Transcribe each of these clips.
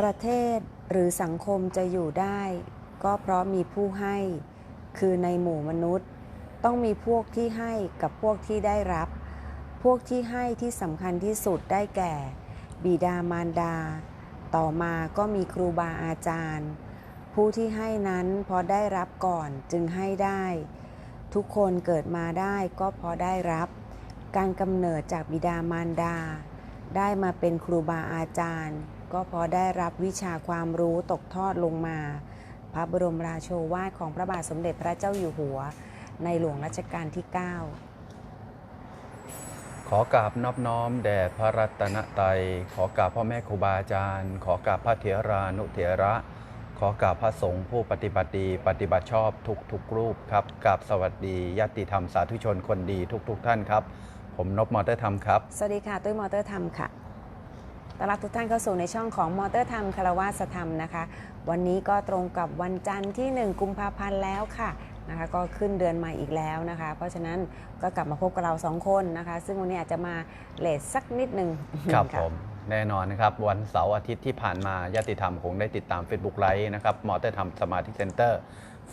ประเทศหรือสังคมจะอยู่ได้ ก็เพราะมีผู้ให้ คือในหมู่มนุษย์ ต้องมีพวกที่ให้กับพวกที่ได้รับ พวกที่ให้ที่สำคัญที่สุดได้แก่ บิดามารดา ต่อมาก็มีครูบาอาจารย์ ผู้ที่ให้นั้นพราะได้รับก่อนจึงให้ได้ ทุกคนเกิดมาได้ก็พราะได้รับ การกำเนิดจากบิดามารดา ได้มาเป็นครูบาอาจารย์ ก็เพราะได้รับวิชาความรู้ตกทอดลงมา พระบรมราโชวาทของพระบาทสมเด็จพระเจ้าอยู่หัว ในหลวงรัชกาลที่ 9 ขอกราบนอบน้อมแด่พระรัตนตรัย ขอกราบพ่อแม่ครูบาอาจารย์ ขอกราบพระเถรานุเถระ ขอกราบพระสงฆ์ผู้ปฏิบัติดีปฏิบัติชอบทุกทุกๆรูปครับกราบสวัสดีญาติธรรมสาธุชนคนดีทุกทุกๆท่านครับ ผมนพมอเตอร์ธรรมครับ สวัสดีค่ะตุ้ยมอเตอร์ธรรมค่ะ ต้อนรับทุกท่านเข้าสู่ในช่องของมอเตอร์ธรรมคารวาสธรรมนะคะ วันนี้ก็ตรงกับวันจันทร์ที่ 1 กุมภาพันธ์แล้วค่ะนะคะก็ขึ้นเดือนใหม่อีกแล้วนะคะ เพราะฉะนั้นก็กลับมาพบกับเราสองคนนะคะ ซึ่งวันนี้อาจจะมาเลทสักนิดหนึ่งครับะผมแน่นอนนะครับ วันเสาร์อาทิตย์ที่ผ่านมาญาติธรรมคงได้ติดตาม Facebook ไลฟ์นะครับมอเตอร์ธรรมสมาธิเซ็นเตอร์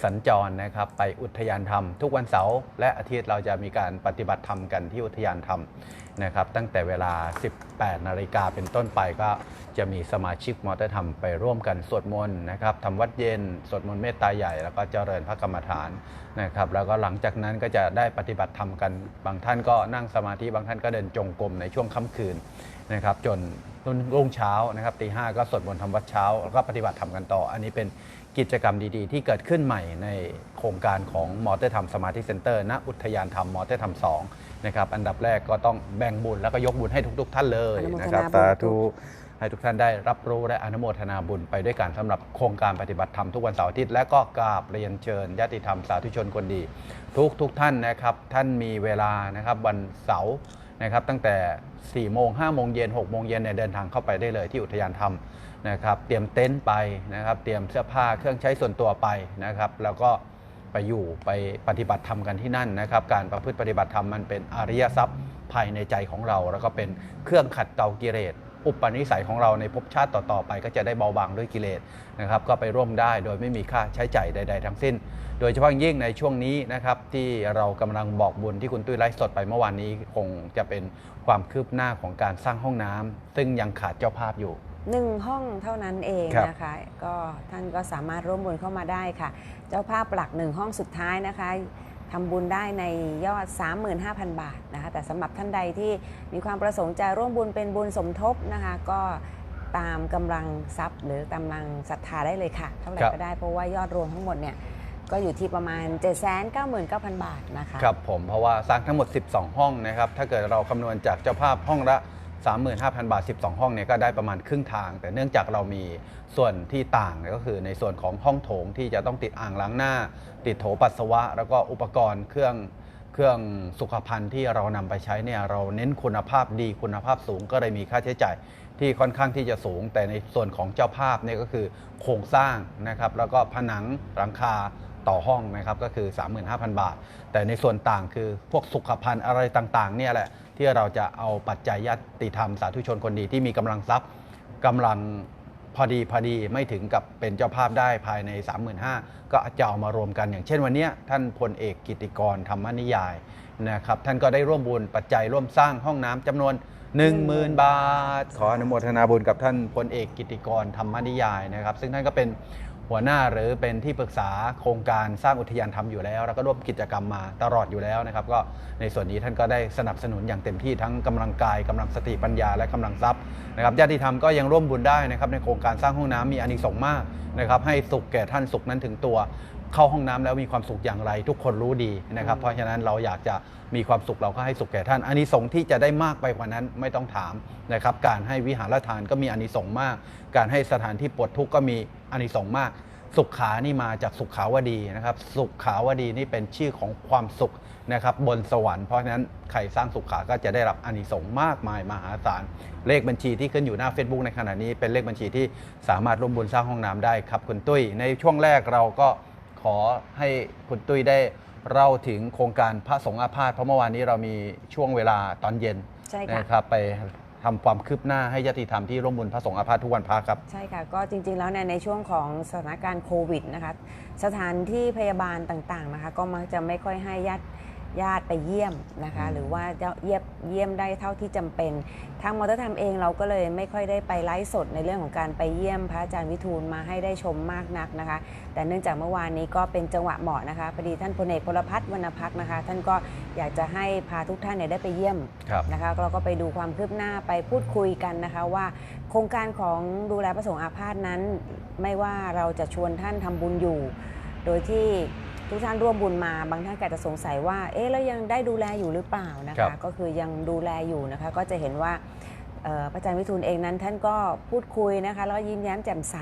สัญจรนะครับไปอุทยานธรรม ทุกวันเสาร์และอาทิตย์เราจะมีการปฏิบัติธรรมกันที่อุทยานธรรม นะครับตั้งแต่เวลา 18 นาฬิกาเป็นต้นไปก็จะมีสมาชิกมอเตอร์ธรรมไปร่วมกันสวดมนต์นะครับทำวัดเย็น สวดมนต์เมตตาใหญ่ แล้วก็เจริญพระกรรมฐานนะครับแล้วก็หลังจากนั้นก็จะได้ปฏิบัติธรรมกัน บางท่านก็นั่งสมาธิบางท่านก็เดินจงกรมในช่วงค่ำคืนนะครับจนรุ่งเช้านะครับตีห้าก็สวดมนต์ทำวัดเช้า แล้วก็ปฏิบัติธรรมกันต่อ อันนี้เป็นกิจกรรมดีๆ ที่เกิดขึ้นใหม่ในโครงการของมอเตอร์ธรรมสมาธิเซ็นเตอร์ณอุทยานธรรมมอเตอร์ธรรมสอง นะครับอันดับแรกก็ต้องแบ่งบุญแล้วก็ยกบุญให้ทุก ๆ ท่านเลยอนุโมทนานะครับบุญสาธุให้ทุกท่านได้รับรู้และอนุโมทนาบุญไปด้วยกันสำหรับโครงการปฏิบัติธรรมทุกวันเสาร์อาทิตย์และก็กราบเรียนเชิญญาติธรรมสาธุชนคนดี ทุกทุกๆท่านนะครับ ท่านมีเวลานะครับวันเสาร์นะครับ ตั้งแต่4โมง5โมงเย็น6โมงเย็นเนี่ยเดินทางเข้าไปได้เลยที่อุทยานธรรมนะครับ เตรียมเต็นท์ไปนะครับ เตรียมเสื้อผ้าเครื่องใช้ส่วนตัวไปนะครับ แล้วก็ ไปอยู่ไปปฏิบัติธรรมกันที่นั่นนะครับ การประพฤติปฏิบัติธรรมมันเป็นอริยทรัพย์ภายในใจของเรา แล้วก็เป็นเครื่องขัดเกลากิเลสอุปนิสัยของเราในภพชาติต่อ ๆ ไปก็จะได้เบาบางด้วยกิเลสนะครับ ก็ไปร่วมได้โดยไม่มีค่าใช้จ่ายใด ๆ ทั้งสิ้น โดยเฉพาะย่างยิ่งในช่วงนี้นะครับที่เรากำลังบอกบุญที่คุณตุ้ยไลฟ์สดไปเมื่อวานนี้คงจะเป็นความคืบหน้าของการสร้างห้องน้ำซึ่งยังขาดเจ้าภาพอยู่หนึ่งห้องเท่านั้นเองนะคะ ก็ท่านก็สามารถร่วมบุญเข้ามาได้ค่ะ เจ้าภาพหลักหนึ่งห้องสุดท้ายนะคะทำบุญได้ในยอด 35,000 บาทนะคะแต่สำหรับท่านใดที่มีความประสงค์จะร่วมบุญเป็นบุญสมทบนะคะก็ตามกำลังทรัพย์ หรือกำลังศรัทธาได้เลยค่ะ เท่าไหร่ก็ได้เพราะว่ายอดรวมทั้งหมดเนี่ยก็อยู่ที่ประมาณ 799,000 บาทนะคะครับผมเพราะว่าสร้างทั้งหมด 12 ห้องนะครับถ้าเกิดเราคำนวณจากเจ้าภาพห้องละ 35,000 บาท 12 ห้องเนี่ยก็ได้ประมาณครึ่งทาง แต่เนื่องจากเรามีส่วนที่ต่างก็คือในส่วนของห้องโถงที่จะต้องติดอ่างล้างหน้า ติดโถปัสสาวะ แล้วก็อุปกรณ์เครื่องเครื่องสุขภัณฑ์ที่เรานำไปใช้เนี่ยเราเน้นคุณภาพดีคุณภาพสูงก็เลยมีค่าใช้จ่ายที่ค่อนข้างที่จะสูง แต่ในส่วนของเจ้าภาพเนี่ยก็คือโครงสร้างนะครับแล้วก็ผนังหลังคาต่อห้องนะครับก็คือ 35,000 บาท แต่ในส่วนต่างคือพวกสุขภัณฑ์อะไรต่างๆเนี่ยแหละ ที่เราจะเอาปัจจัยญาติธรรมสาธุชนคนดีที่มีกำลังทรัพย์กำลังพอดีพอดีไม่ถึงกับเป็นเจ้าภาพได้ภายใน 35,000ก็จะเอามารวมกันอย่างเช่นวันนี้ท่านพลเอกกิติกรธรรมนิยายนะครับท่านก็ได้ร่วมบุญปัจจัยร่วมสร้างห้องน้ำจำนวน 10,000 บาท ขออนุโมทนาบุญกับท่านพลเอกกิติกรธรรมนิยายนะครับ ซึ่งท่านก็เป็น หัวหน้าหรือเป็นที่ปรึกษาโครงการสร้างอุทยานทำอยู่แล้ว แล้วก็ร่วมกิจกรรมมาตลอดอยู่แล้วนะครับ ก็ในส่วนนี้ท่านก็ได้สนับสนุนอย่างเต็มที่ทั้งกำลังกายกำลังสติปัญญาและกำลังทรัพย์นะครับญาติธรรมก็ยังร่วมบุญได้นะครับในโครงการสร้างห้องน้ำมีอานิสงส์มากนะครับให้สุขแก่ท่านสุขนั้นถึงตัว เข้าห้องน้ำแล้วมีความสุขอย่างไร ทุกคนรู้ดีนะครับ เพราะฉะนั้นเราอยากจะมีความสุขเราก็ให้สุขแก่ท่านอานิสงส์ที่จะได้มากไปกว่านั้นไม่ต้องถามนะครับ การให้วิหารทานก็มีอานิสงส์มาก การให้สถานที่ปลดทุกข์ก็มีอานิสงส์มาก สุขขานี่มาจากสุขขาวดีนะครับ สุขขาวดีนี่เป็นชื่อของความสุขนะครับบนสวรรค์เพราะฉะนั้นใครสร้างสุขขาก็จะได้รับอานิสงส์มากมายมหาศาล เลขบัญชีที่ขึ้นอยู่หน้า Facebook ในขณะนี้เป็นเลขบัญชีที่สามารถร่วมบุญสร้างห้องน้ำได้ครับคุณตุ้ย ในช่วงแรกเราก็ข อให้คุณตุ้ยได้เล่าถึงโครงการพระสงฆ์อาพาธเพราะเมื่อวานนี้เรามีช่วงเวลาตอนเย็นใช่ค่ะนะครับไปทำความคืบหน้าให้ญาติธรรมที่ร่วมบุญพระสงฆ์อาพาธทุกวันพระครับ ใช่ค่ะ ก็จริงๆแล้วเนี่ยในช่วงของสถานการณ์โควิดนะคะ สถานที่พยาบาลต่างๆนะคะ ก็มักจะไม่ค่อยให้ญาติ ญาติไปเยี่ยมนะคะอืมหรือว่าจะเยี่ยมเยี่ยมได้เท่าที่จำเป็น ทางมอเตอร์ทำเองเราก็เลยไม่ค่อยได้ไปไลฟ์สดในเรื่องของการไปเยี่ยมพระอาจารย์วิทูลมาให้ได้ชมมากนักนะคะ แต่เนื่องจากเมื่อวานนี้ก็เป็นจังหวะเหมาะนะคะพอดีท่านพลเอกพลพัฒน์วรรณพักษ์นะคะ ท่านก็อยากจะให้พาทุกท่านเนี่ยได้ไปเยี่ยมครับนะคะเราก็ไปดูความคืบหน้าไปพูดคุยกันนะคะว่า โครงการของดูแลพระสงฆ์อาพาธนั้น ไม่ว่าเราจะชวนท่านทำบุญอยู่ โดยที่ ทุกท่านร่วมบุญมาบางท่านก็อาจจะสงสัยว่า เอ๊ะแล้วยังได้ดูแลอยู่หรือเปล่านะครัคะ บ ก็คือยังดูแลอยู่นะคะ ก็จะเห็นว่าเอ่อพระอาจารย์วิทูลเองนั้น ท่านก็พูดคุยนะคะ แล้วยิ้มแย้มแจ่มใส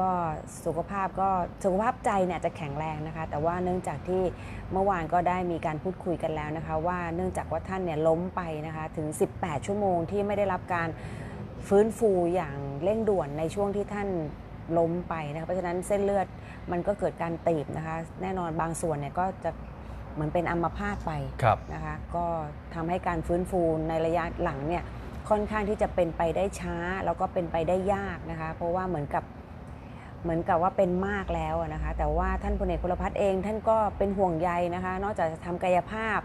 ก็สุขภาพก็สุขภาพใจเนี่ยจะแข็งแรงนะคะ แต่ว่าเนื่องจากที่เมื่อวานก็ได้มีการพูดคุยกันแล้วนะคะ ว่าเนื่องจากว่าท่านเนี่ยล้มไปนะคะถึง 18 ชั่วโมงที่ไม่ได้รับการฟื้นฟูอย่างเร่งด่วนในช่วงที่ท่าน ล้มไปนะคะเพราะฉะนั้นเส้นเลือดมันก็เกิดการตีบนะคะ แน่นอนบางส่วนเนี่ยก็จะเหมือนเป็นอัมพาตไปครับนะคะ ก็ทำให้การฟื้นฟูในระยะหลังเนี่ยค่อนข้างที่จะเป็นไปได้ช้า แล้วก็เป็นไปได้ยากนะคะ เพราะว่าเหมือนกับเหมือนกับว่าเป็นมากแล้วอะนะคะ แต่ว่าท่านพลเอกพลพัฒน์เองท่านก็เป็นห่วงใยนะคะ นอกจากจะทำกายภาพ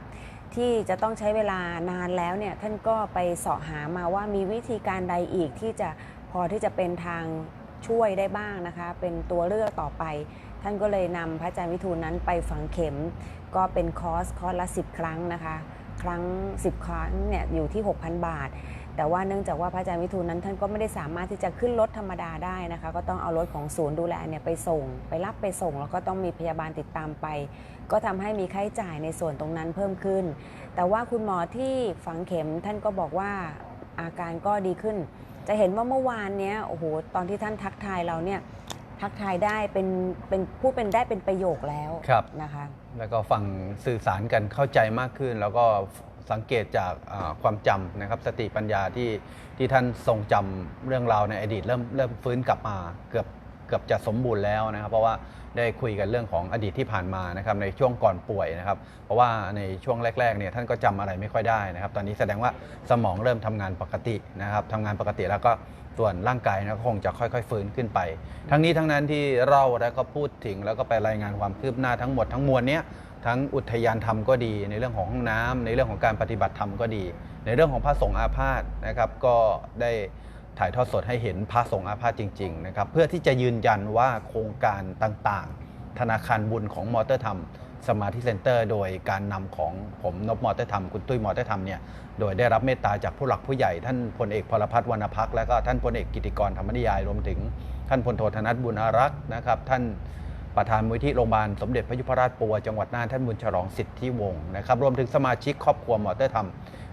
ที่จะต้องใช้เวลานานแล้วเนี่ยท่านก็ไปเสาะหามาว่ามีวิธีการใดอีกที่จะพอที่จะเป็นทาง ช่วยได้บ้างนะคะ เป็นตัวเลือกต่อไป ท่านก็เลยนำพระอาจารย์วิทูลนั้นไปฝังเข็ม ก็เป็นคอร์สคอร์สละ 10 ครั้งนะคะ ครั้ง 10 ครั้งเนี่ยอยู่ที่ 6,000 บาท แต่ว่าเนื่องจากว่าพระอาจารย์วิทูลนั้น ท่านก็ไม่ได้สามารถที่จะขึ้นรถธรรมดาได้นะคะ ก็ต้องเอารถของศูนย์ดูแลเนี่ยไปส่ง ไปรับไปส่ง แล้วก็ต้องมีพยาบาลติดตามไป ก็ทำให้มีค่าใช้จ่ายในส่วนตรงนั้นเพิ่มขึ้น แต่ว่าคุณหมอที่ฝังเข็มท่านก็บอกว่าอาการก็ดีขึ้น จะเห็นว่าเมื่อวานเนี้ยโอ้โหตอนที่ท่านทักทายเราเนี่ยทักทายได้เป็นเป็นพูดเป็นได้เป็นประโยคแล้วครับนะคะ แล้วก็ฟังสื่อสารกันเข้าใจมากขึ้น แล้วก็สังเกตจากอ่าความจำนะครับ สติปัญญาที่ที่ท่านทรงจำเรื่องราวในอดีตเริ่มเริ่มฟื้นกลับมาเกือบเกือบจะสมบูรณ์แล้วนะครับ เพราะว่าได้คุยกันเรื่องของอดีตที่ผ่านมานะครับในช่วงก่อนป่วยนะครับ เพราะว่าในช่วงแรกๆเนี่ยท่านก็จำอะไรไม่ค่อยได้นะครับ ตอนนี้แสดงว่าสมองเริ่มทำงานปกตินะครับทำงานปกติแล้วก็ส่วนร่างกายนะก็คงจะค่อยๆ ฟื้นขึ้นไป ทั้งนี้ทั้งนั้นที่เราแล้วก็พูดถึงแล้วก็ไปรายงานความคืบหน้าทั้งหมดทั้งมวลเนี้ยทั้งอุทยานธรรมก็ดี ในเรื่องของห้องน้ำในเรื่องของการปฏิบัติธรรมก็ดี ในเรื่องของพระสงฆ์อาพาธนะครับก็ได้ ถ่ายทอดสดให้เห็นพระสงฆ์อาพาธจริงๆนะครับเพื่อที่จะยืนยันว่าโครงการต่างๆ ธนาคารบุญของมอเตอร์ธรรมสมาธิเซ็นเตอร์โดยการนำของผมนบมอเตอร์ธรรมคุณตุ้ยมอเตอร์ธรรมเนี่ยโดยได้รับเมตตาจากผู้หลักผู้ใหญ่ ท่านพลเอกพลพัฒน์วรรณพักและก็ท่านพลเอกกิติกรธรรมนิยายรวมถึง ท่านพลโทธนัทบุญอารักษ์นะครับท่าน ประธานมูลที่โรงพยาบาลสมเด็จพระยุพราชปัวจังหวัดน่านท่านบุญฉลองสิทธิวงศ์นะครับรวมถึงสมาชิกครอบครัวมอเตอร์ธรรม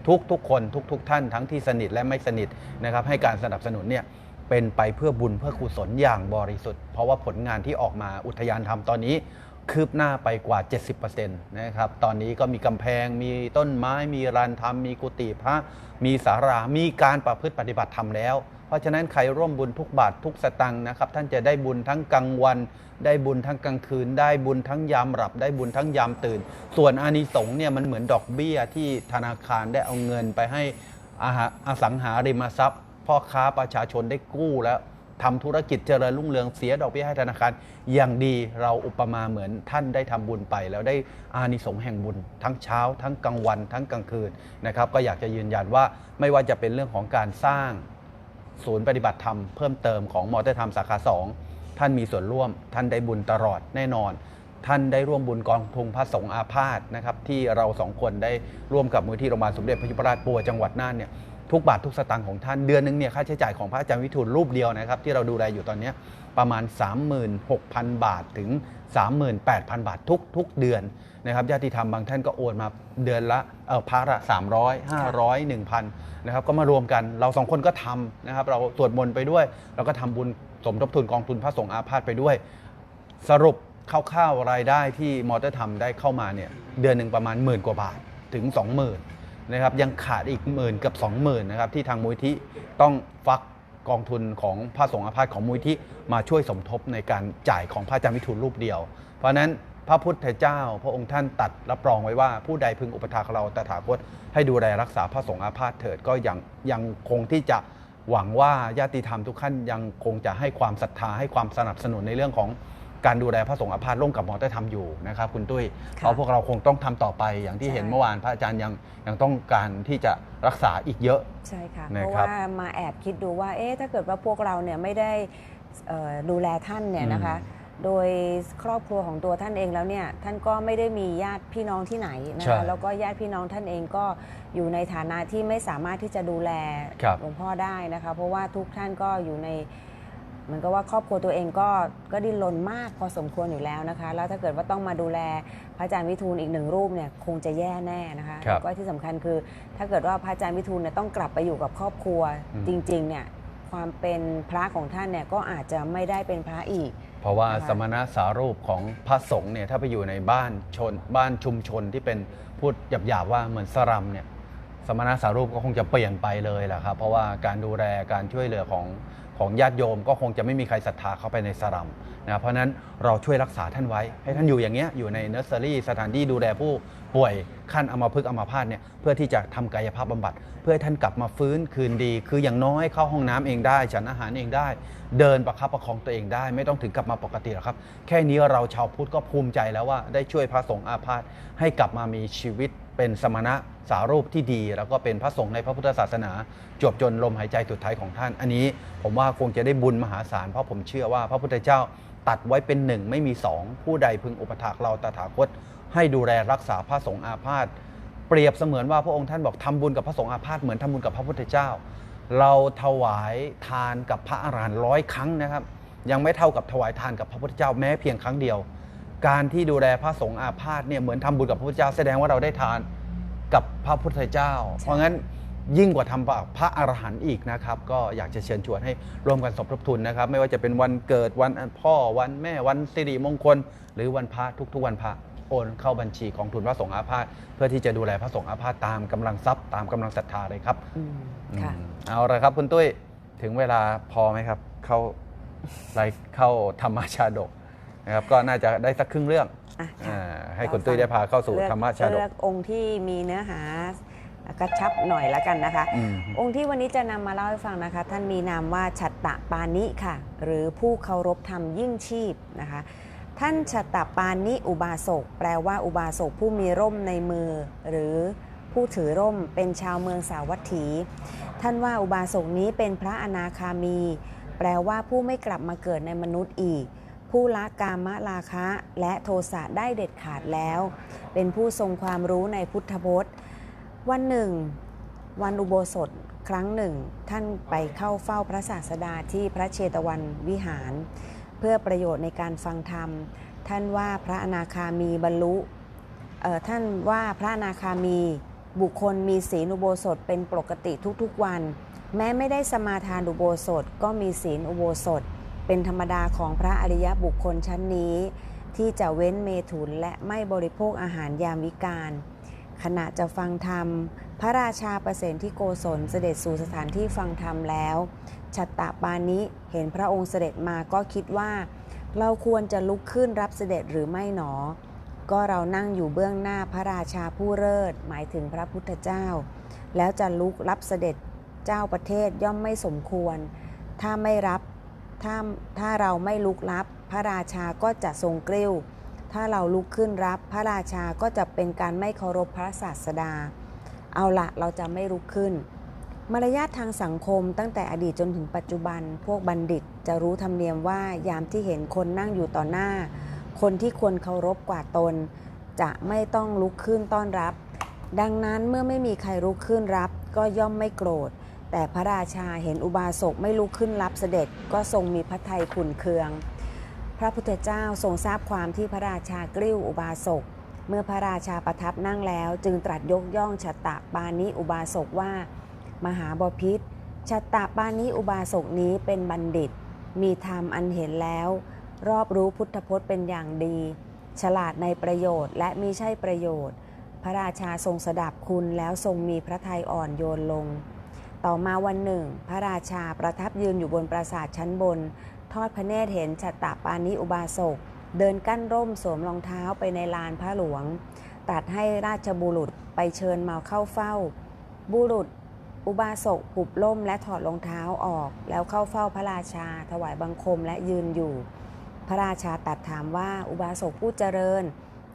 ทุกทุกคนทุกทุกท่านทั้งที่สนิทและไม่สนิทนะครับให้การสนับสนุนเนี่ยเป็นไปเพื่อบุญเพื่อกุศลอย่างบริสุทธิ์ เพราะว่าผลงานที่ออกมาอุทยานธรรมตอนนี้คืบหน้าไปกว่า 70%นะครับ ตอนนี้ก็มีกำแพง มีต้นไม้ มีลานธรรม มีกุฏิพระ มีสารา มีการประพฤติปฏิบัติธรรมแล้ว ราะฉะนั้นใครร่วมบุญทุกบาททุกสตังค์นะครับ ท่านจะได้บุญทั้งกลางวัน ได้บุญทั้งกลางคืน ได้บุญทั้งยามหลับ ได้บุญทั้งยามตื่น ส่วนอานิสงส์เนี่ยมันเหมือนดอกเบี้ยที่ธนาคารได้เอาเงินไปให้อาสังหาริมทรัพย์ พ่อค้าประชาชนได้กู้แล้วทำธุรกิจเจริญรุ่งเรืองเสียดอกเบี้ยให้ธนาคาร อย่างดีเราอุปมาเหมือนท่านได้ทำบุญไป แล้วได้อานิสงส์แห่งบุญ ทั้งเช้า ทั้งกลางวัน ทั้งกลางคืนนะครับก็อยากจะยืนยันว่าไม่ว่าจะเป็นเรื่องของการสร้าง ศูนย์ปฏิบัติธรรมเพิ่มเติมของมอเตอร์ธรรมสาขา2ท่านมีส่วนร่วม ท่านได้บุญตลอดแน่นอน ท่านได้ร่วมบุญกองทุนพระสงฆ์อาพาธนะครับที่เราสองคนได้ร่วมกับมูลที่โรงพยาบาลสมเด็จพระยุพราชปัวจังหวัดน่านเนี่ยทุกบาททุกสตางค์ของท่านเดือนหนึงเนี่ยค่าใช้จ่ายของพระอาจารย์วิทูลรูปเดียวนะครับที่เราดูแลอยู่ตอนนี้ประมาณ 36,000 บาทถึง 38,000 บาททุกทุกเดือน นะครับญาติธรรมบางท่านก็โอนมาเดือนละเออพระละ300 500 1,000นะครับก็มารวมกันเราสองคนก็ทำนะครับ เราสวดมนต์ไปด้วย เราก็ทำบุญสมทบทุนกองทุนพระสงฆ์อาพาธไปด้วย สรุปคร่าวๆรายได้ที่มอเตอร์ทำได้เข้ามาเนี่ยเดือนหนึ่งประมาณหมื่นกว่าบาทถึง 20,000นะครับยังขาดอีกหมื่นกับ 20,000นะครับที่ทางมูลที่ต้องฟักกองทุนของพระสงฆ์อาพาธของมูลที่มาช่วยสมทบในการจ่ายของพระอาจารย์วิทูลรูปเดียว เพราะฉะนั้น พระพุทธเจ้า พระองค์ท่านตัดรับรองไว้ว่าผู้ใดพึงอุปถากเราตถาคตให้ดูแลรักษาพระสงฆ์อาพาธเถิดก็ยังยังคงที่จะหวังว่าญาติธรรมทุกท่านยังคงจะให้ความศรัทธาให้ความสนับสนุนในเรื่องของการดูแลพระสงฆ์อาพาธร่วมกับหมอได้ทำอยู่นะครับคุณตุ้ยค่ะเพราะพวกเราคงต้องทำต่อไปอย่างที่ใช่เห็นเมื่อวานพระอาจารย์ยังยังต้องการที่จะรักษาอีกเยอะใช่ค่ะนะเพราะครับว่ามาแอบคิดดูว่าเอ๊ะถ้าเกิดว่าพวกเราเนี่ยไม่ได้เอ่อดูแลท่านเนี่ยนะคะ โดยครอบครัวของตัวท่านเองแล้วเนี่ยท่านก็ไม่ได้มีญาติพี่น้องที่ไหนนะใช่คะแล้วก็ญาติพี่น้องท่านเองก็อยู่ในฐานะที่ไม่สามารถที่จะดูแลครับ หลวงพ่อได้นะคะ เพราะว่าทุกท่านก็อยู่ในเหมือนกับว่าครอบครัวตัวเองก็ก็ดิ้นรนมากพอสมควรอยู่แล้วนะคะ แล้วถ้าเกิดว่าต้องมาดูแลพระอาจารย์วิทูลอีกหนึ่งรูปเนี่ยคงจะแย่แน่นะคะครับแล้วก็ที่สำคัญคือ ถ้าเกิดว่าพระอาจารย์วิทูลเนี่ยต้องกลับไปอยู่กับครอบครัวอืม จริงๆเนี่ยความเป็นพระของท่านเนี่ยก็อาจจะไม่ได้เป็นพระอีก เพราะว่านะคะสมณะสารูปของพระสงฆ์เนี่ยถ้าไปอยู่ในบ้านชนบ้านชุมชนที่เป็นพูดหยาบๆว่าเหมือนสรัมเนี่ยสมณะสารูปก็คงจะเปลี่ยนไปเลยแหละครับ เพราะว่าการดูแลการช่วยเหลือของของญาติโยมก็คงจะไม่มีใครศรัทธาเข้าไปในสรัมนะเพราะฉะนั้นเราช่วยรักษาท่านไว้ ให้ท่านอยู่อย่างเงี้ยอยู่ในเนอร์เซอรี่สถานที่ดูแลผู้ป่วยขั้นอัมพฤกอัมพาตเนี่ยเพื่อที่จะทำกายภาพบำบัด เพื่อให้ท่านกลับมาฟื้นคืนดี คืออย่างน้อยเข้าห้องน้ำเองได้ ฉันอาหารเองได้ เดินประคับประคองตัวเองได้ ไม่ต้องถึงกลับมาปกติหรอกครับ แค่นี้เราชาวพุทธก็ภูมิใจแล้วว่าได้ช่วยพระสงฆ์อาพาธให้กลับมามีชีวิตเป็นสมณะสารูปที่ดี แล้วก็เป็นพระสงฆ์ในพระพุทธศาสนา จบจนลมหายใจสุดท้ายของท่าน อันนี้ผมว่าคงจะได้บุญมหาศาลเพราะผมเชื่อว่าพระพุทธเจ้าตัดไว้เป็นหนึ่งไม่มีสองผู้ใดพึงอุปถากเราตถาคต ให้ดูแลรักษาพระสงฆ์อาพาธเปรียบเสมือนว่าพระองค์ท่านบอกทำบุญกับพระสงฆ์อาพาธเหมือนทำบุญกับพระพุทธเจ้า เราถวายทานกับพระอรหันต์ร้อยครั้งนะครับ ยังไม่เท่ากับถวายทานกับพระพุทธเจ้าแม้เพียงครั้งเดียว การที่ดูแลพระสงฆ์อาพาธเนี่ยเหมือนทำบุญกับพระพุทธเจ้า แสดงว่าเราได้ทานกับพระพุทธเจ้า เพราะงั้นยิ่งกว่าทำกับพระอรหันต์อีกนะครับ ก็อยากจะเชิญชวนให้ร่วมกันสมทบทุนนะครับ ไม่ว่าจะเป็นวันเกิดวันพ่อวันแม่วันสิริมงคล หรือวันพระทุกๆวันพระ โอนเข้าบัญชีของทุนพระสงฆ์อาพาธเพื่อที่จะดูแลพระสงฆ์อาพาธตามกำลังทรัพย์ตามกำลังศรัทธาเลยครับอืมค่ะอืมเอาละครับคุณตุ้ยถึงเวลาพอไหมครับ เข้าไลฟ์เข้าธรรมชาดกนะครับก็น่าจะได้สักครึ่งเรื่องอะอ่าค่ะให้คุณตุ้ยได้พาเข้าสู่เลือกธรรมชาดเลืกอกองค์ที่มีเนื้อหากระชับหน่อยละกันนะคะอืมองค์ที่วันนี้จะนำมาเล่าให้ฟังนะคะ ท่านมีนามว่าฉัตตปานิค่ะ หรือผู้เคารพธรรมยิ่งชีพนะคะ ท่านฉัตตปานิอุบาสกแปลว่าอุบาสกผู้มีร่มในมือ หรือผู้ถือร่มเป็นชาวเมืองสาวัตถี ท่านว่าอุบาสกนี้เป็นพระอนาคามี แปลว่าผู้ไม่กลับมาเกิดในมนุษย์อีก ผู้ละกามราคะและโทสะได้เด็ดขาดแล้ว เป็นผู้ทรงความรู้ในพุทธพจน์ วันหนึ่ง วันอุโบสถครั้งหนึ่ง ท่านไปเข้าเฝ้าพระศาสดาที่พระเชตวันวิหาร พื่อประโยชน์ในการฟังธรรม ท่านว่าพระอนาคามีบรรลุท่านว่าพระอนาคามีบุคคลมีศีลอุโบสถเป็นปกติทุกๆวัน แม้ไม่ได้สมาทานอุโบสถก็มีศีลอุโบสถ เป็นธรรมดาของพระอริยบุคคลชั้นนี้ ที่จะเว้นเมถุนและไม่บริโภคอาหารยามวิกาล ขณะจะฟังธรรม พระราชาประเสนที่โกศลเสด็จสู่สถานที่ฟังธรรมแล้วชัตตาปานิเห็นพระองค์เสด็จมาก็คิดว่า เราควรจะลุกขึ้นรับเสด็จหรือไม่หนอ ก็เรานั่งอยู่เบื้องหน้าพระราชาผู้เลิศหมายถึงพระพุทธเจ้า แล้วจะลุกรับเสด็จเจ้าประเทศย่อมไม่สมควร ถ้าไม่รับถ้าถ้าเราไม่ลุกรับพระราชาก็จะทรงกริ้ว ถ้าเราลุกขึ้นรับพระราชาก็จะเป็นการไม่เคารพพระศาสดา เอาละเราจะไม่ลุกขึ้น มารยาททางสังคมตั้งแต่อดีตจนถึงปัจจุบัน พวกบัณฑิตจะรู้ธรรมเนียมว่ายามที่เห็นคนนั่งอยู่ต่อหน้า คนที่ควรเคารพกว่าตน จะไม่ต้องลุกขึ้นต้อนรับ ดังนั้นเมื่อไม่มีใครลุกขึ้นรับ ก็ย่อมไม่โกรธ แต่พระราชาเห็นอุบาสกไม่ลุกขึ้นรับเสด็จก็ทรงมีพระทัยขุนเคือง พระพุทธเจ้าทรงทราบความที่พระราชากริ้วอุบาสก เมื่อพระราชาประทับนั่งแล้ว จึงตรัสยกย่องชะตะปานิอุบาสกว่า มหาบพิษชะตะปานิอุบาสกนี้เป็นบัณฑิต มีธรรมอันเห็นแล้ว รอบรู้พุทธพจน์เป็นอย่างดี ฉลาดในประโยชน์และมิใช่ประโยชน์ พระราชาทรงสดับคุณแล้วทรงมีพระทัยอ่อนโยนลง ต่อมาวันหนึ่ง พระราชาประทับยืนอยู่บนปราสาทชั้นบน ทอดพระเนตรเห็นชะตะปานิอุบาสก เดินกั้นร่มสวมรองเท้าไปในลานพระหลวงตรัสให้ราชบุรุษไปเชิญมาเข้าเฝ้า บุรุษ อุบาสกหุบล่มและถอดรองเท้าออก แล้วเข้าเฝ้าพระราชา ถวายบังคมและยืนอยู่ พระราชาตรัสถามว่าอุบาสกผู้เจริญ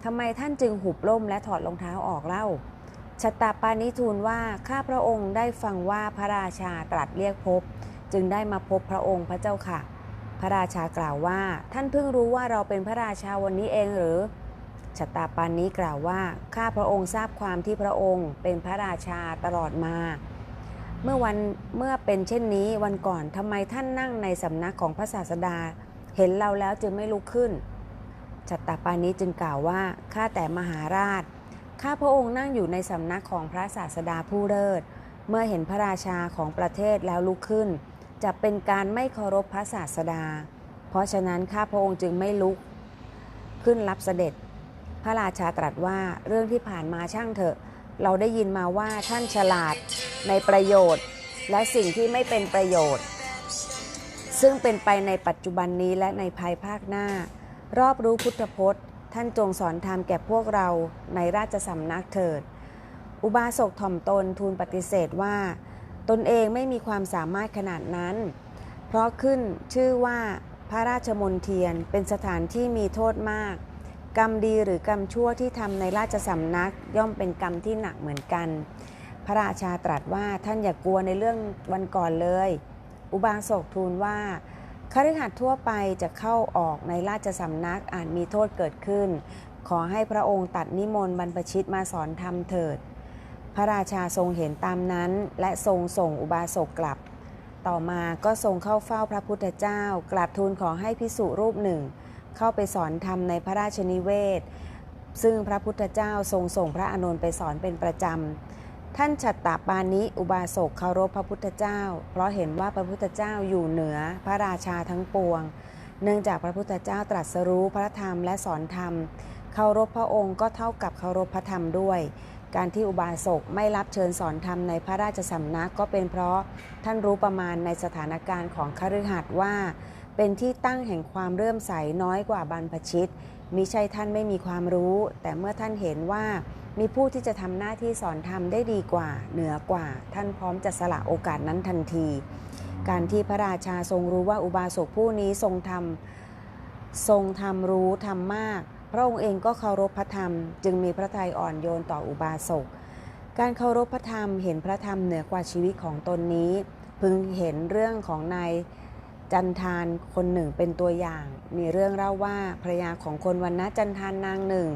ทำไมท่านจึงหุบล่มและถอดรองเท้าออกเล่าชตาปานิทูลว่าข้าพระองค์ได้ฟังว่าพระราชาตรัสเรียกพบ จึงได้มาพบพระองค์พระเจ้าค่ะ พระราชากล่าวว่า ท่านเพิ่งรู้ว่าเราเป็นพระราชาวันนี้เองหรือชตาปานนี้กล่าวว่า ข้าพระองค์ทราบความที่พระองค์ เป็นพระราชาตลอดมา เมื่อวันเมื่อเป็นเช่นนี้วันก่อนทำไมท่านนั่งในสำนักของพระศาสดา เห็นเราแล้วจึงไม่ลุกขึ้นชตาปานี้จึงกล่าวว่าข้าแต่มหาราช ข้าพระองค์นั่งอยู่ในสำนักของพระศาสดาผู้เลิศเมื่อเห็นพระราชาของประเทศแล้วลุกขึ้น จะเป็นการไม่เคารพพระศาสดา เพราะฉะนั้นข้าพระองค์จึงไม่ลุก ขึ้นรับเสด็จ พระราชาตรัสว่าเรื่องที่ผ่านมาช่างเถอะ เราได้ยินมาว่าท่านฉลาดในประโยชน์ และสิ่งที่ไม่เป็นประโยชน์ ซึ่งเป็นไปในปัจจุบันนี้และในภายภาคหน้า รอบรู้พุทธพจน์ ท่านจงสอนธรรมแก่พวกเราในราชสำนักเถิด อุบาสกถ่อมตนทูลปฏิเสธว่า ตนเองไม่มีความสามารถขนาดนั้น เพราะขึ้นชื่อว่าพระราชมนเทียนเป็นสถานที่มีโทษมาก กรรมดีหรือกรรมชั่วที่ทำในราชสำนักย่อมเป็นกรรมที่หนักเหมือนกัน พระราชาตรัสว่าท่านอย่ากกลัวในเรื่องวันก่อนเลย อุบาสกทูลว่าคฤหัสถ์ทั่วไปจะเข้าออกในราชสำนักอาจมีโทษเกิดขึ้น ขอให้พระองค์ตัดนิมนต์บรรพชิตมาสอนธรรมเถิด พระราชาทรงเห็นตามนั้น และทรงส่งอุบาสกกลับ ต่อมาก็ทรงเข้าเฝ้าพระพุทธเจ้ากราบทูลขอให้พิสุรูปหนึ่ง เข้าไปสอนธรรมในพระราชนิเวศ ซึ่งพระพุทธเจ้าทรงส่งพระอานนท์ไปสอนเป็นประจำ ท่านฉัตตาปานิอุบาสกเคารพพระพุทธเจ้า เพราะเห็นว่าพระพุทธเจ้าอยู่เหนือพระราชาทั้งปวง เนื่องจากพระพุทธเจ้าตรัสรู้พระธรรมและสอนธรรม เคารพพระองค์ก็เท่ากับเคารพพระธรรมด้วย การที่อุบาสกไม่รับเชิญสอนธรรมในพระราชสำนักก็เป็นเพราะท่านรู้ประมาณในสถานการณ์ของคฤหัสถ์ว่า เป็นที่ตั้งแห่งความเรื่มใสน้อยกว่าบรรพชิตมิใช่ท่านไม่มีความรู้ แต่เมื่อท่านเห็นว่ามีผู้ที่จะทำหน้าที่สอนธรรมได้ดีกว่า เหนือกว่า ท่านพร้อมจะสละโอกาสนั้นทันที การที่พระราชาทรงรู้ว่าอุบาสกผู้นี้ทรงทำทรงทำรู้ทำมาก พระองค์เองก็เคารพพระธรรม จึงมีพระทัยอ่อนโยนต่ออุบาสก การเคารพพระธรรมเห็นพระธรรมเหนือกว่าชีวิตของตนนี้ พึงเห็นเรื่องของนายจันทานคนหนึ่งเป็นตัวอย่าง มีเรื่องเล่าว่าภรรยาของคนวันนะจันทานนางหนึ่ง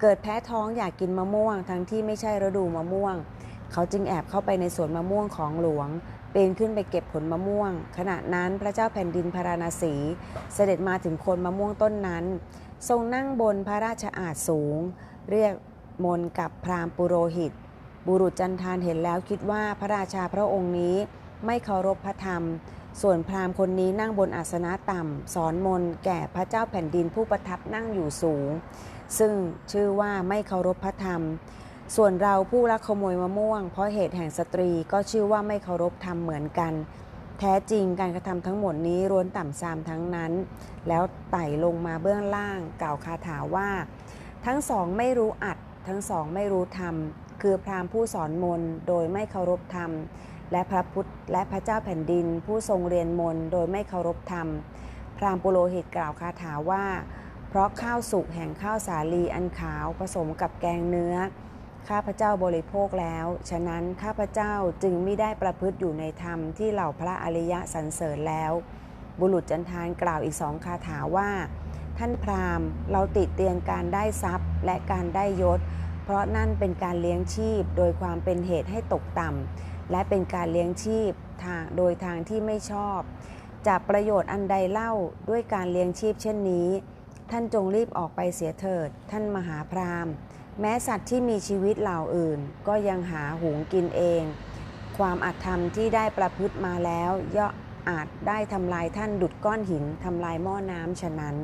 เกิดแพ้ท้องอยากกินมะม่วง ทั้งที่ไม่ใช่ฤดูมะม่วง เขาจึงแอบเข้าไปในสวนมะม่วงของหลวงปีนขึ้นไปเก็บผลมะม่วง ขณะนั้นพระเจ้าแผ่นดินพาราณสี เสด็จมาถึงคนมะม่วงต้นนั้น ทรงนั่งบนพระราชอาจสูง เรียกมนกับพราหมณ์ปุโรหิต บุรุษจันทานเห็นแล้วคิดว่าพระราชาพระองค์นี้ไม่เคารพพระธรรม ส่วนพราหมณ์คนนี้นั่งบนอาสนะต่ำ สอนมนแก่พระเจ้าแผ่นดินผู้ประทับนั่งอยู่สูง ซึ่งชื่อว่าไม่เคารพพระธรรม ส่วนเราผู้ลักขโมยมะม่วง เพราะเหตุแห่งสตรีก็ชื่อว่าไม่เคารพธรรมเหมือนกัน แท้จริงการกระทำทั้งหมดนี้ล้วนต่ำซามทั้งนั้น แล้วไต่ลงมาเบื้องล่าง กล่าวคาถาว่า ทั้งสองไม่รู้อัด ทั้งสองไม่รู้ธรรม คือพราหมณ์ผู้สอนมนโดยไม่เคารพธรรม และพระพุทธและพระเจ้าแผ่นดิน ผู้ทรงเรียนมนโดยไม่เคารพธรรม พราหมณ์ปุโรหิตกล่าวคาถาว่า เพราะข้าวสุกแห่งข้าวสาลีอันขาวผสมกับแกงเนื้อ ข้าพเจ้าบริโภคแล้ว ฉะนั้นข้าพเจ้าจึงไม่ได้ประพฤติอยู่ในธรรมที่เหล่าพระอริยะสรรเสริญแล้ว บุรุษจันทานกล่าวอีกสองคาถาว่า ท่านพราหมณ์ เราติเตียนการได้ทรัพย์และการได้ยศ เพราะนั่นเป็นการเลี้ยงชีพโดยความเป็นเหตุให้ตกต่ำและเป็นการเลี้ยงชีพทางโดยทางที่ไม่ชอบจากประโยชน์อันใดเล่าด้วยการเลี้ยงชีพเช่นนี้ ท่านจงรีบออกไปเสียเถิด ท่านมหาพราหมณ์ แม้สัตว์ที่มีชีวิตเหล่าอื่น ก็ยังหาหุงกินเอง ความอาธรรมที่ได้ประพฤติมาแล้วย่ออาจได้ทำลายท่านดุดก้อนหินทำลายหม้อน้ำฉะนั้น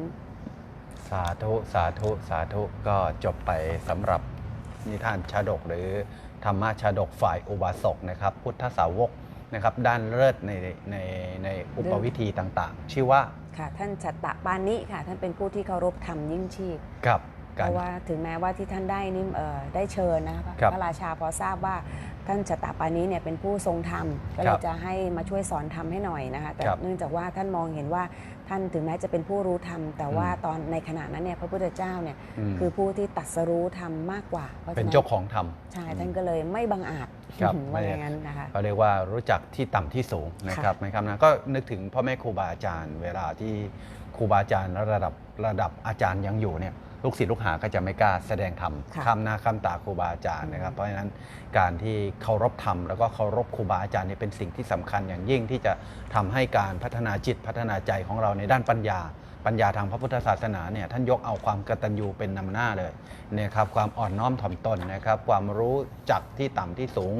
สาธุสาธุสาธุก็จบไปสำหรับนิทานชาดกหรือธรรมะชาดกฝ่ายอุบาสกนะครับ พุทธสาวกนะครับ ด้านเลิศในในในอุปวิธีต่างๆ ชื่อว่าค่ะท่านชัตตะปานิค่ะ ท่านเป็นผู้ที่เคารพธรรมยิ่งชีพครับ เพการราะว่าถึงแม้ว่าที่ท่านได้นี่เอ่อได้เชิญนะคะครับพระราชาพอทราบว่าท่านชตปานี้เนี่ยเป็นผู้ทรงธรรมก็เลครัยบจะให้มาช่วยสอนธรรมให้หน่อยนะคะแต่ครับเนื่องจากว่าท่านมองเห็นว่าท่านถึงแม้จะเป็นผู้รู้ธรรม แต่ว่าอืมตอนในขณะนั้นเนี่ยพระพุทธเจ้าเนี่ยอืมคือผู้ที่ตัดสรู้ธรรมมากกว่าพระฉะเป็นเจ้าของธรรมใช่ท่านก็เลยไม่บังอาจครับว่าไม่อย่างนั้นนะคะเขาเรียกว่ารู้จักที่ต่ำที่สูงนะครับในคำนั้นก็นึกถึงพ่อแม่ครูบาอาจารย์ เวลาที่ครูบาอาจารย์ระดับระดับอาจารย์ยังอยู่เนี่ย ลูกศิษย์ลูกหาก็จะไม่กล้าแสดงธรรมค่ะข้ามหน้าข้ามตาครูบาอาจารย์นะครับ เพราะฉะนั้นการที่เคารพธรรมแล้วก็เคารพครูบาอาจารย์นี่เป็นสิ่งที่สำคัญอย่างยิ่งที่จะทำให้การพัฒนาจิตพัฒนาใจของเราในด้านปัญญา ปัญญาทางพระพุทธศาสนาเนี่ยท่านยกเอาความกตัญญูเป็นนำหน้าเลยนะครับความอ่อนน้อมถ่อมตนนะครับความรู้จักที่ต่ำที่สูง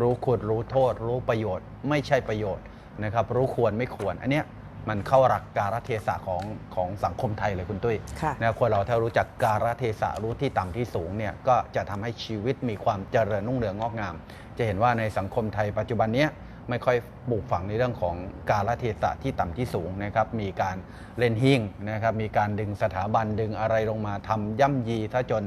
รู้ควรรู้โทษ รู้ประโยชน์ ไม่ใช่ประโยชน์นะครับรู้ควรไม่ควรอันเนี้ย มันเข้าหลักการเทศะของของสังคมไทยเลยคุณตุ้ยค่ะ นะคนเราถ้ารู้จักการเทศะรู้ที่ต่ำที่สูงเนี่ยก็จะทำให้ชีวิตมีความเจริญรุ่งเรืองงอกงาม จะเห็นว่าในสังคมไทยปัจจุบันเนี้ยไม่ค่อยปลูกฝังในเรื่องของการเทศะที่ต่ำที่สูงนะครับมีการเล่นหิ้งนะครับมีการดึงสถาบันดึงอะไรลงมาทำย่ำยีถ้าจน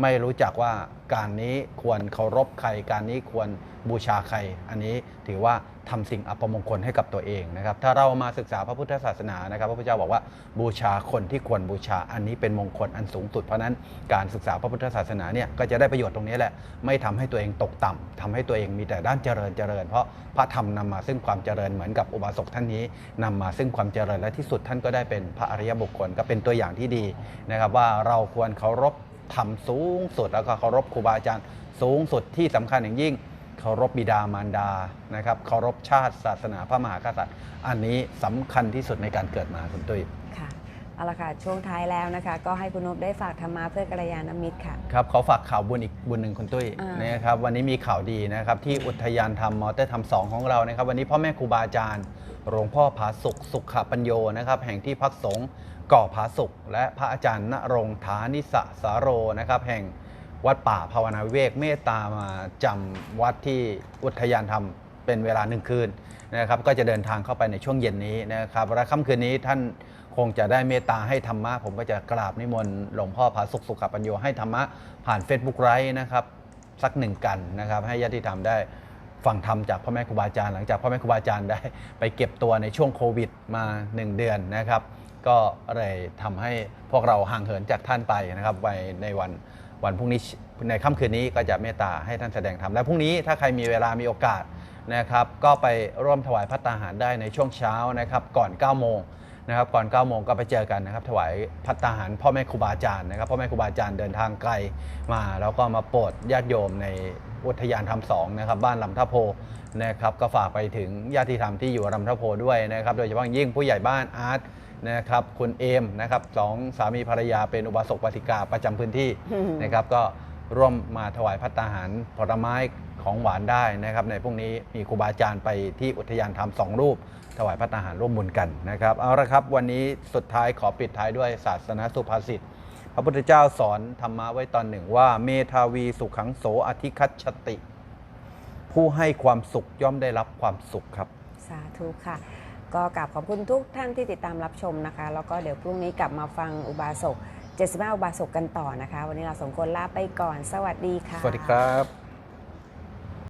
ไม่รู้จักว่าการนี้ควรเคารพใคร การนี้ควรบูชาใคร อันนี้ถือว่า ทำสิ่งอัปมงคลให้กับตัวเองนะครับ ถ้าเรามาศึกษาพระพุทธศาสนานะครับ พระพุทธเจ้าบอกว่าบูชาคนที่ควรบูชาอันนี้เป็นมงคลอันสูงสุด เพราะนั้นการศึกษาพระพุทธศาสนาเนี่ยก็จะได้ประโยชน์ตรงนี้แหละ ไม่ทำให้ตัวเองตกต่ำทำให้ตัวเองมีแต่ด้านเจริญเจริญ เพราะพระธรรมนำมาซึ่งความเจริญเหมือนกับอุบาสกท่านนี้นำมาซึ่งความเจริญและที่สุดท่านก็ได้เป็นพระอริยบุคคลก็เป็นตัวอย่างที่ดีนะครับว่าเราควรเคารพธรรมสูงสุดแล้วก็เคารพครูบาอาจารย์สูงสุดที่สำคัญอย่างยิ่ง เคารพบิดามารดานะครับเคารพชาติศาสนาพระมหากษัตริย์ อันนี้สำคัญที่สุดในการเกิดมาคุณตุ้ยค่ะเอาละค่ะ ช่วงท้ายแล้วนะคะ ก็ให้คุณนพได้ฝากธรรมะเพื่อกัลยาณมิตรค่ะครับขอฝากข่าวบุญอีกบุญหนึ่งคุณตุ้ยอ่านนะครับวันนี้มีข่าวดีนะครับที่อุทยานธรรมมอเตอร์ธรรมสองของเรานะครับ วันนี้พ่อแม่ครูบาอาจารย์หลวงพ่อผาสุกสุขปัญโยนะครับแห่งที่พักสงฆ์ก่อผาสุกและพระอาจารย์ณรงค์ฐานิสสาโรนะครับแห่ง วัดป่าภาวนาวิเวกเมตตามาจำวัดที่อุทยานธรรมเป็นเวลาหนึ่งคืนนะครับก็จะเดินทางเข้าไปในช่วงเย็นนี้นะครับและค่ำคืนนี้ท่านคงจะได้เมตตาให้ธรรมะ ผมก็จะกราบนิมนต์หลวงพ่อผาสุขสุขปัญโยให้ธรรมะผ่าน Facebook ไลฟ์นะครับสักหนึ่งกันนะครับให้ญาติธรรมได้ฟังธรรมจากพ่อแม่ครูบาอาจารย์หลังจากพ่อแม่ครูบาอาจารย์ได้ไปเก็บตัวในช่วงโควิดมา 1 เดือนนะครับ ก็เลยทำให้พวกเราห่างเหินจากท่านไปนะครับไปในวัน วันพรุ่งนี้ในค่ำคืนนี้ก็จะเมตตาให้ท่านแสดงธรรมและพรุ่งนี้ถ้าใครมีเวลามีโอกาสนะครับ ก็ไปร่วมถวายพัตตาหารได้ในช่วงเช้านะครับก่อน9โมงนะครับก่อน9โมงก็ไปเจอกันนะครับถวายพัตตาหารพ่อแม่ครูบาอาจารย์นะครับพ่อแม่ครูบาอาจารย์เดินทางไกลมา แล้วก็มาโปรดญาติโยมใน อุทยานธรรมสองนะครับบ้านลำท่าโพนะครับก็ฝากไปถึงญาติธรรมที่อยู่ลำท่าโพด้วยนะครับโดยเฉพาะยิ่งผู้ใหญ่บ้านอาร์ตนะครับคุณเอมนะครับสองสามีภรรยาเป็นอุบาสกปาติกาประจำพื้นที่นะครับก็ร่วมมาถวายพัตตาหารผลไม้ของหวานได้นะครับ ในพรุ่งนี้มีครูบาอาจารย์ไปที่อุทยานธรรมสองรูป ถวายพัตตาหารร่วมบุญกันนะครับเอาละครับ วันนี้สุดท้ายขอปิดท้ายด้วยศาสนาสุภาษิต ระพุทธเจ้าสอนธรรมะไว้ตอนหนึ่งว่า เมทาวีสุขังโสอธิคัตชติ ผู้ให้ความสุขย่อมได้รับความสุขครับ สาธุค่ะ ก็กราบขอบคุณทุกท่านที่ติดตามรับชมนะคะ แล้วก็เดี๋ยวพรุ่งนี้กลับมาฟังอุบาสก75อุบาสกกันต่อนะคะ วันนี้เราสองคนลาไปก่อน สวัสดีค่ะ สวัสดีครับ